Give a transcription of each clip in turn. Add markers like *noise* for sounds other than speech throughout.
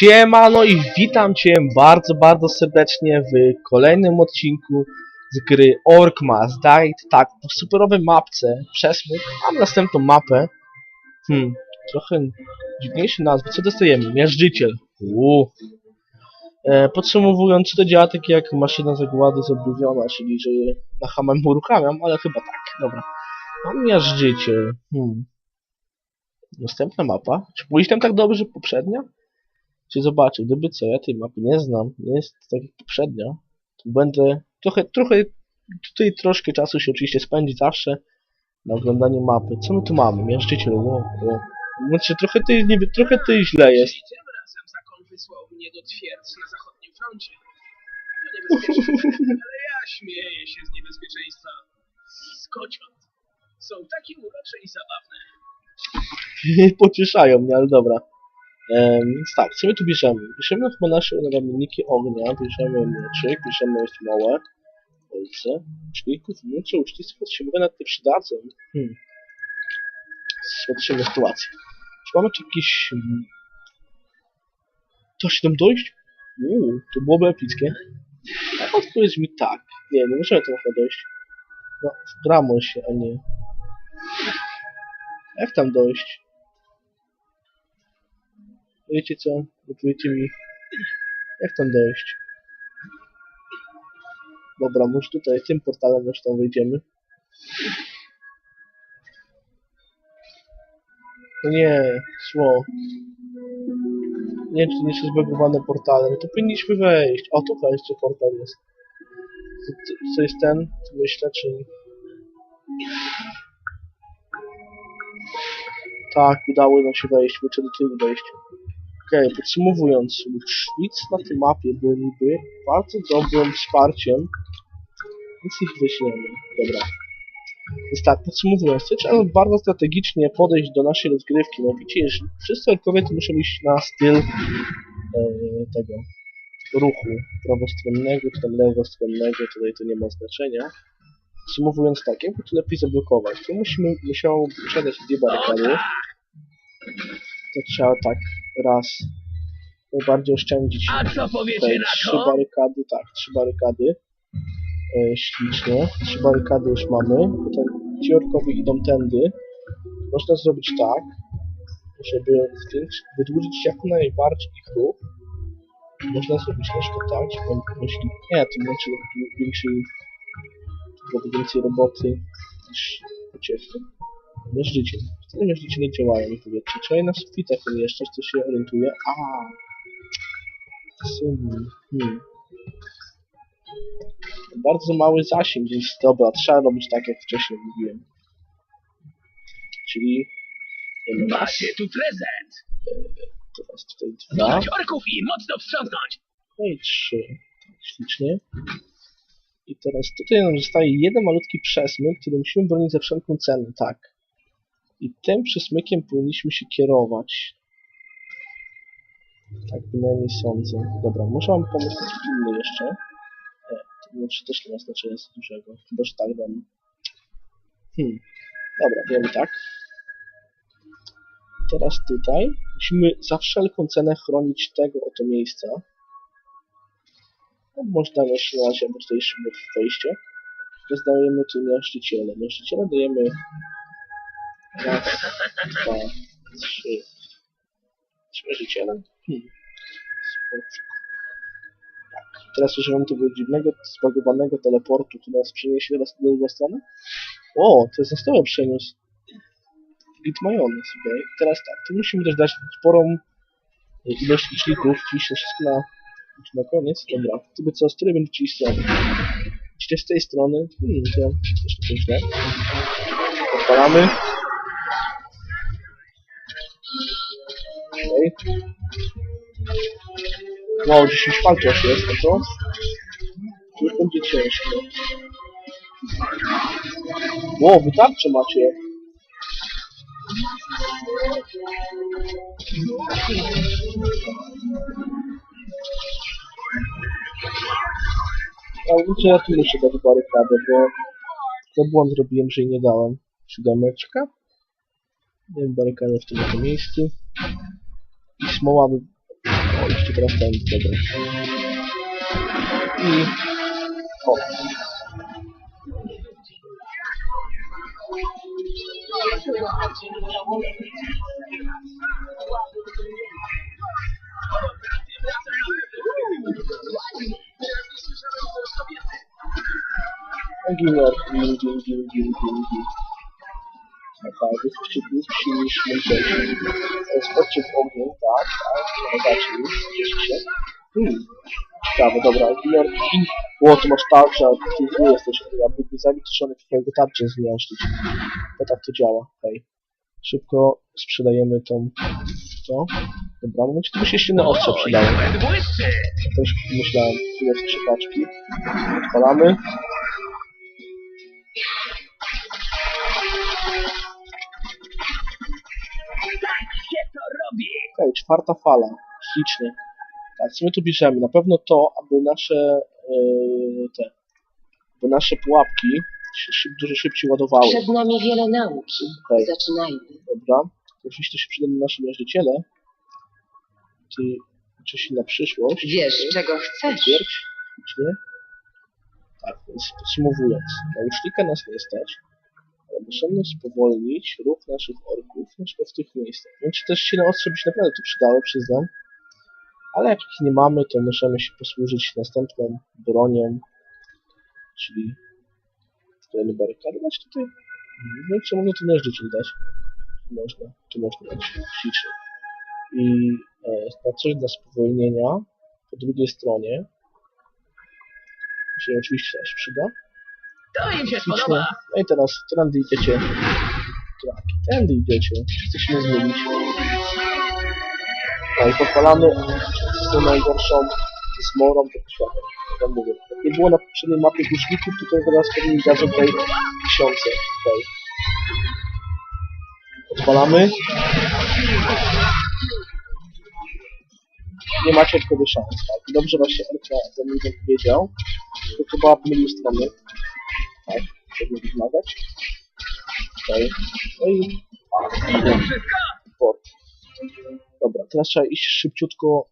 Siemano i witam Cię bardzo, bardzo serdecznie w kolejnym odcinku z gry Orkmas Died. Tak, po superowej mapce przesmyk. Mam następną mapę. Hmm, trochę dziwniejsze nazwy. Co dostajemy? Miażdżyciel. Uuu. E, podsumowując, to działa tak jak maszyna zagłady zobliwiona, czyli że na hamem uruchamiam, ale chyba tak. Dobra. Mam miażdżyciel. Hmm. Następna mapa. Czy pójść tam tak dobrze poprzednia? Czy zobaczę, gdyby co, ja tej mapy nie znam, nie jest tak jak poprzednia, to będę trochę, trochę, tutaj troszkę czasu się oczywiście spędzi zawsze na oglądaniu mapy. Co my tu mamy? Miażdżyciel, wow, wow. Znaczy, trochę ty, nie, trochę ty źle jest. Razem zakon wysłał mnie do twierdz na zachodnim froncie. To niebezpieczne, ale ja śmieję się z niebezpieczeństwa. Skociąt. Są takie urocze i zabawne. *laughs* Pocieszają mnie, ale dobra. Więc tak, co my tu bierzemy? Bierzemy chyba nasze ramienniki ognia, bierzemy mieczyk, bierzemy jest małe kolce, czlików, miecze, uścisku, potrzebujemy nawet nie przydadzą. Hmm. Zobaczymy sytuację. Czy mamy tu jakiś... hmm, To się tam dojść? Uuu, to byłoby epickie. A odpowiedz mi tak. Nie, nie możemy tam chyba dojść. No, gramo się, a nie. Jak tam dojść? Wiecie co? Powiedzcie mi, jak tam dojść? Dobra, może tutaj tym portalem już tam wejdziemy. No nie, szło. Nie wiem, czy nie są zbagowane portale. My tu powinniśmy wejść. O, tutaj jeszcze portal jest. Co, co, jest ten? Co myślę, czy... Tak, udało nam się wejść. Muszę do Okej, podsumowując, Szwic na tej mapie byliby bardzo dobrym wsparciem, więc ich weźmiemy. Dobra. Więc tak, podsumowując, trzeba bardzo strategicznie podejść do naszej rozgrywki. Mianowicie, że wszyscy orkowie muszą iść na styl e, tego ruchu prawostronnego czy tam lewostronnego, tutaj to nie ma znaczenia. Podsumowując tak, jakby to lepiej zablokować, to musimy, musiało posiadać dwie barykady. To trzeba tak raz najbardziej oszczędzić A co powiecie na trzy to? barykady, tak, trzy barykady. E, ślicznie. Trzy barykady już mamy. Potem ci orkowie idą tędy. Można zrobić tak, żeby wydłużyć jak najbardziej ich ruch. Można zrobić na przykład tak, że on myśli, nie, to znaczy większej, byłoby więcej roboty niż pociechy. Mierzycie. Wtedy mierzycie nie działają, nie powiedzcie. Trzeba je na sufitach umieszczać, to się orientuje. A. Hmm. Bardzo mały zasięg, więc dobra, trzeba robić tak jak wcześniej mówiłem. Czyli Macie tu prezent. teraz tutaj dwa, orków i mocno wstrząsnąć. no i trzy. Tak, ślicznie. I teraz tutaj nam zostaje jeden malutki przesmyk, który musimy bronić za wszelką cenę, tak. I tym przesmykiem powinniśmy się kierować. Tak bynajmniej sądzę. Dobra, wam pomóc coś inny jeszcze. E, to znaczy też nie ma znaczenia za dużego. Chyba, że tak dam. Hmm. Dobra, wiemy tak. Teraz tutaj musimy za wszelką cenę chronić tego oto miejsca. No, można jeszcze na razie, bo tutaj jeszcze wejście. Teraz dajemy tu miażdżyciele. Miażdżyciele dajemy raz, dwa, trzy. Miażdżyciele? Hmm. Spoczko. Tak. Teraz używam tego dziwnego, zbagowanego teleportu, który nas przeniesie teraz do drugą stronę. O, to jest na stałe przeniósł. Git majonez, okej. Teraz tak, tu musimy też dać sporą ilość liczników, oczywiście wszystko na, na koniec. Dobra, to by co, z której będziecie iść strony? Idziecie z tej strony? Hmm, to jeszcze źle. Odpalamy. Okej. Wow, 10 walki aż jest, no to... To już będzie ciężko. Wow, wy tarcze macie. Ale wiecie, ja tu muszę dać barykadę, bo za błąd zrobiłem, że jej nie dałem. Siódemeczka. Dałem barykadę w tym miejscu. I smoła by... O, jeszcze teraz ten, dobra. I... O. Ginior, gin, gin, gin, gin, jesteście głupsi niż mężczyźni. Skoczcie w ogień, tak, tak, pomagacie już, cieszę się. Hmm. Ciekawe, dobra, gin. Ło, ty masz tarczę, a ty zły jesteś, ja byłby zawitrzony w twojego tarczę zmiażdżyć. To tak to działa, hej. Szybko sprzedajemy tą... to. Dobra, momencie, tu się na ostrze przydało. Też myślałem, tu jest trzy paczki. Odpalamy. Tak się to robi! Okej, czwarta fala. Ślicznie. Tak, co my tu bierzemy? Na pewno to, aby nasze yy, te, aby nasze pułapki się szyb, dużo szybciej ładowały. Przed nami wiele nauki. Okej. Zaczynajmy. Dobra. Oczywiście to się przyda na naszym mierzyciele. Ty oczywiście na przyszłość. Wiesz, Okej. czego chcesz. Ślicznie. Tak, więc podsumowując. Na łucznika nas nie stać, możemy spowolnić ruch naszych orków, na przykład w tych miejscach. Więc też się na ostrze by się naprawdę przydało, przyznam. Ale jak ich nie mamy, to możemy się posłużyć następną bronią, czyli kolejny barykady dać tutaj. No i co można tu dać? Można, tu można dać ślicznie. I e, na coś dla spowolnienia po drugiej stronie się oczywiście też przyda. To im się spodoba! No i teraz, tędy idziecie. Tak, tędy idziecie. Chcecie się zmienić. No i podpalamy z najgorszą zmorą tego świata. Jak mówię. Nie było na poprzedniej mapie głośników, tutaj teraz pewnie dadzą tutaj tysiące. Tutaj. Odpalamy. Nie macie tylko szans, tak. Dobrze właśnie Erka za mnie powiedział. To chyba pomylił strony. Tak, żeby wymagać. Okej. No i... Port. Dobra, teraz trzeba iść szybciutko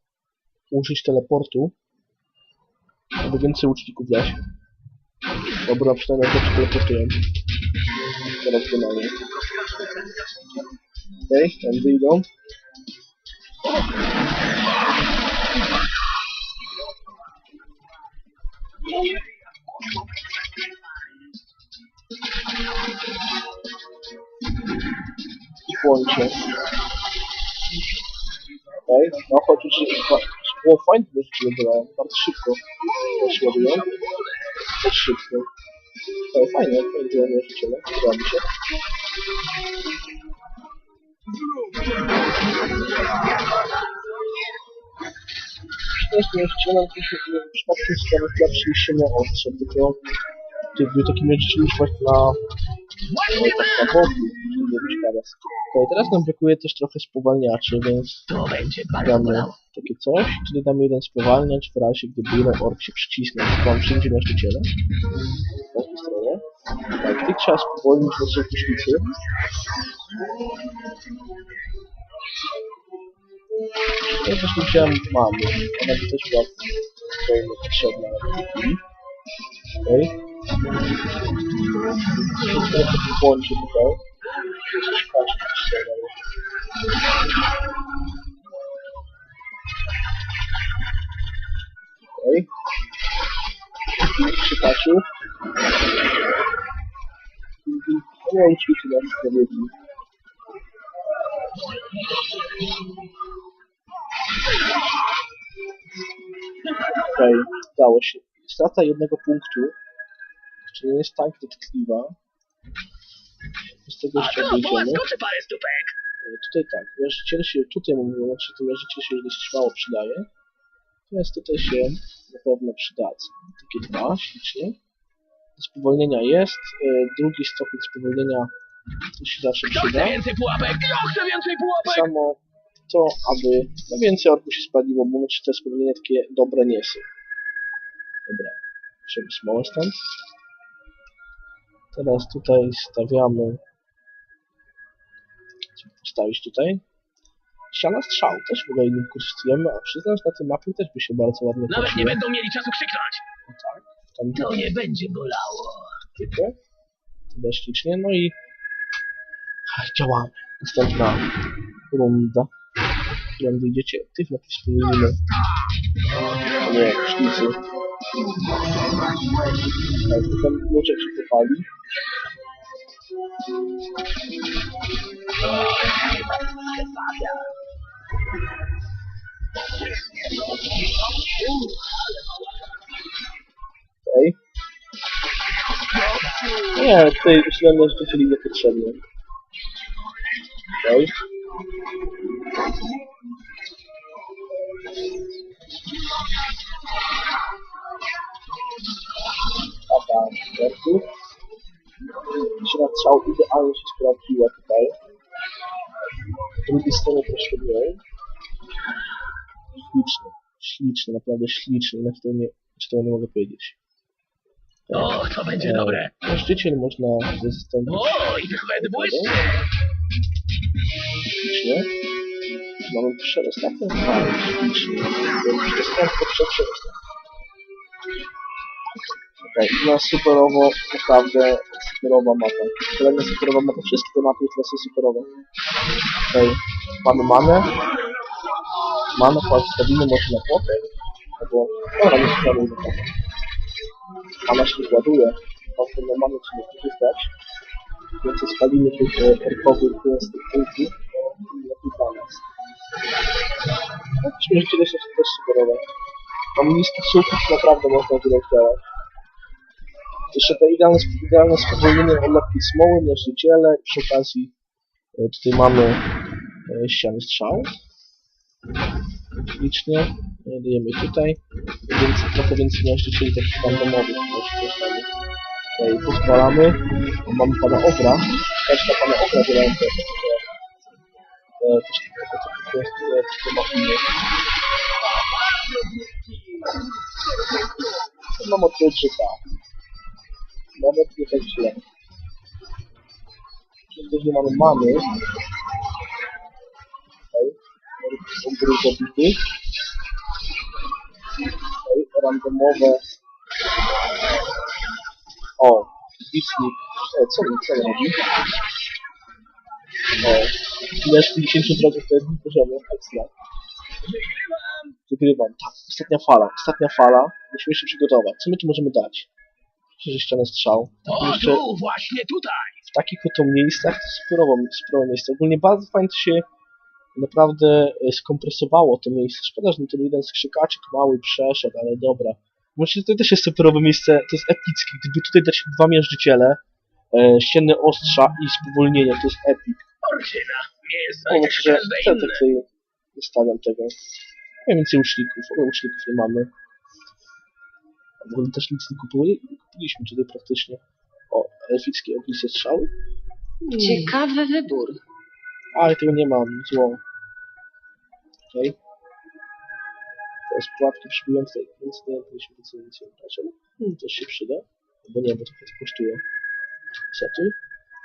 użyć teleportu, aby więcej łuczników dać. Dobra, przynajmniej to się teleportują. Teraz finalnie. Okej, okay, tędy idą. Słońce. Okej, no chociaż było fajnie, że było bardzo szybko. Też ładują. Też szybko. Okej, fajnie, fajnie działają życiele. Podoba mi się. Śmiesznie, życiele w przypadku sprawach lepsze niż się na ostrze, tylko gdyby taki mierzyciel używać na Właśnie tak na boku, być teraz. Nam brakuje też trochę spowalniaczy, więc damy takie coś, czyli damy jeden spowalniacz w razie, gdyby jeden ork się przycisnął, to wam wszędzie na szczyciele. Po tej stronie. Tak, tych trzeba spowolnić, bo są kuśnicy. Ja też nie wziąłem mamy, ona by też była zupełnie potrzebna. Okej. Okay. Włączy tutaj. Jest kaczka strzela. Okej. Okej, udało się. Strata jednego punktu, nie jest tak dotkliwa. Z tego jeszcze wyjdziemy. E, Tutaj tak, mierzyciel się, tutaj mówię, znaczy to mierzyciel się dość mało przydaje. Natomiast tutaj się na pewno przydadzą. Takie dwa, ślicznie. Spowolnienia jest, e, drugi stopień spowolnienia to się zawsze Kto przyda. chce więcej pułapek? Kto chce więcej Tak pułapek? samo to, aby no więcej orków się spaliło, bo myślę, że te spowolnienia takie dobre nie są. Dobra, bierzemy smołę stąd. Teraz tutaj stawiamy... Co postawić tutaj? Ściana strzał też w ogóle nie wykorzystujemy, a przyznam, że na tej mapie też by się bardzo ładnie Nawet nie będą mieli czasu krzyknąć. No tak, tam To nie będzie bolało. To dość ślicznie, no i działamy. Następna runda. Którą wyjdziecie tych napis powinny. A nie, szlicy. Tak, tam ludzie się popali. Okej. Nie, tutaj źle narzucili niepotrzebnie. Okej. Aha, wertu. Średnia strzał idealnie się sprawdziła tutaj. Z drugiej strony troszkę mniej. Śliczne, śliczne, naprawdę śliczne, na to nie, czy tego nie mogę powiedzieć. O, to będzie dobre. Niszczyciel można zastąpić O, i wychwyt błyszczy. Ślicznie. Mamy przerost, tak? Ślicznie. To jest prędko okay. na superowo, naprawdę superowa mapa. Kolejna superowa mapa, wszystkie te mapy są superowe. Okej, mamy manę. Manę postawimy może na potem. Albo, dobra, nie sprawdzę na potem. Mana się ładuje. Potem na manę trzeba korzystać. Więc spalimy tych e, erkowych e, z tych to Lepiej dla. No, śmierci też są też superowe. Mam niski sufit, naprawdę można tyle działać. Jeszcze te idealne, idealne spowolnienie lekkiej smoły, mierzyciele. Przy okazji e, tutaj mamy e, ściany strzał. Licznie. E, Dajemy tutaj. Więc trochę więcej mierzycieli takich randomowych. Tutaj pozwalamy. Mamy pana Ogra. Też na pana te e, też tego co po prostu co ma imię. Mam odpowiedź, że tak. Nawet tak źle. Nie mamy mamy, tutaj, są gry zabity. Tutaj, randomowe. O, licznik. E, co mi, co robi? O, ile 50 drogów to jest poziomie, ekstra. Wygrywam, tak. Ostatnia fala, ostatnia fala. Musimy się przygotować. Co my tu możemy dać? Ścianę strzał. O, Jeszcze tu, właśnie tutaj. w takich oto miejscach to superowo, superowe miejsce. Ogólnie bardzo fajnie to się naprawdę e, skompresowało to miejsce. Szkoda, że ten jeden skrzykaczek mały przeszedł, ale dobra. Myślę, że to też jest superowe miejsce, to jest epickie. Gdyby tutaj dać dwa miażdżyciele, e, ścienne ostrza i spowolnienie, to jest epic. Orczyna. Miejsce O, jak myślę, że każde inne. zostawiam tego. Nie więcej łuczników, ale łuczników nie mamy. W ogóle też nic nie kupuje, kupiliśmy tutaj praktycznie. O, elfickie ogniskie strzały. Hmm. Ciekawy wybór. Ale tego nie mam, zło. Okej. To jest pułapki przyjmujące więc nie powinniśmy nic więcej brać, ale hmm, też się przyda. Bo nie, bo to trochę kosztuje.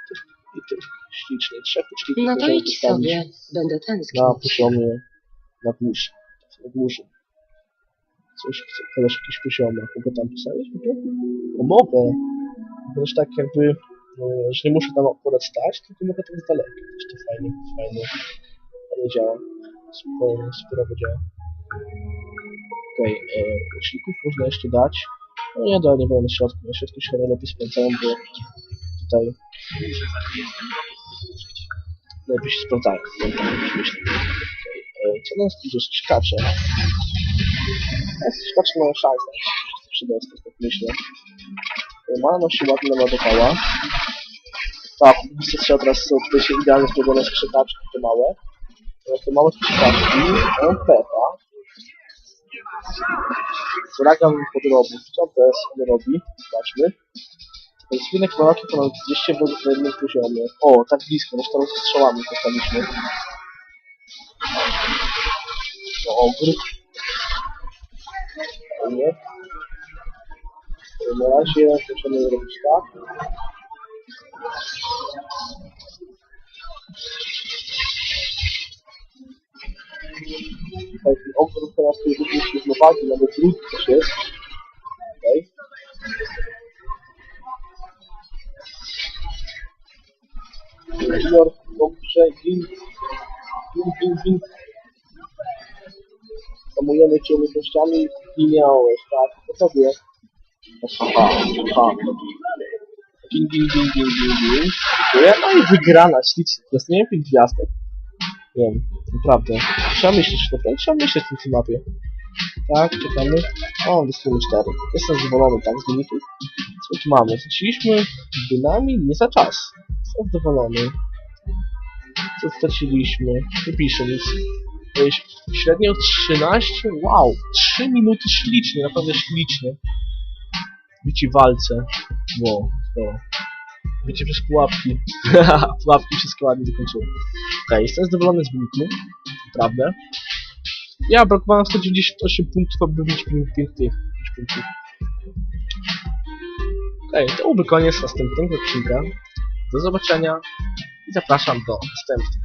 Tych I tych ślicznie trzech uczniów. No to idź sobie. Będę Na tęsknić. poziomie na górze. Na górze. Coś podać jakieś poziomy. Mogę tam postawić? Mogę? O, mogę. Bo tak jakby, e, że nie muszę tam akurat stać, tylko mogę tak z daleka. Też to fajnie, fajnie, fajnie działa. Sporo, sporo działa. Okej, okay, łuczników można jeszcze dać. No nie, da, nie będę na środku. Na środku się najlepiej sprawdzają, bo tutaj lepiej się sprawdzają. Okej, e, co nas tu jest? Szkacze. Szkacze mają szansę się przydostać, tak myślę. E, Mana się ładnie naładowała. Tak, oczywiście trzeba teraz są tutaj się idealnie skrzykaczki, te małe. Te małe skrzykaczki, on pepa. Huragan podrobu. Co teraz on robi? Zobaczmy. To jest rynek malaki ponad 200 wodów na jednym poziomie. O, tak blisko, zresztą ze strzałami postawiliśmy. O, ogr. Fajnie. Na razie możemy robić tak. Ten ogród teraz tu jest się równowagi, nawet lód też jest. Okej. Junior, dobrze, gin, gin, gin, gin. Hamujemy cię umiejętnościami i miałeś, tak, po tobie. Aha, aha. Gin, gin, gin, gin, gin, gin. Dziękuję. No i wygrana, ślicznie. Dostaniemy 5 gwiazdek. Wiem, naprawdę. Trzeba myśleć, naprawdę trzeba myśleć w tej mapie. Tak, czekamy. O, dostaniemy 4. Jestem zadowolony, tak, z wyniku. Co tu mamy? Straciliśmy dynamit nie za czas. Jestem zadowolony. Co straciliśmy? Nie pisze nic. Średnio 13? Wow! 3 minuty ślicznie, naprawdę ślicznie. Widzicie walce. Wow, wow. Wiecie przez pułapki. *laughs* pułapki wszystko ładnie dokończyły. Okej, jestem zadowolony z wyniku. Naprawdę. Ja brakowało 198 punktów, aby wybić 5 tych 5 punktów. Okej, to byłby koniec następnego odcinka. Do zobaczenia i zapraszam do następnych.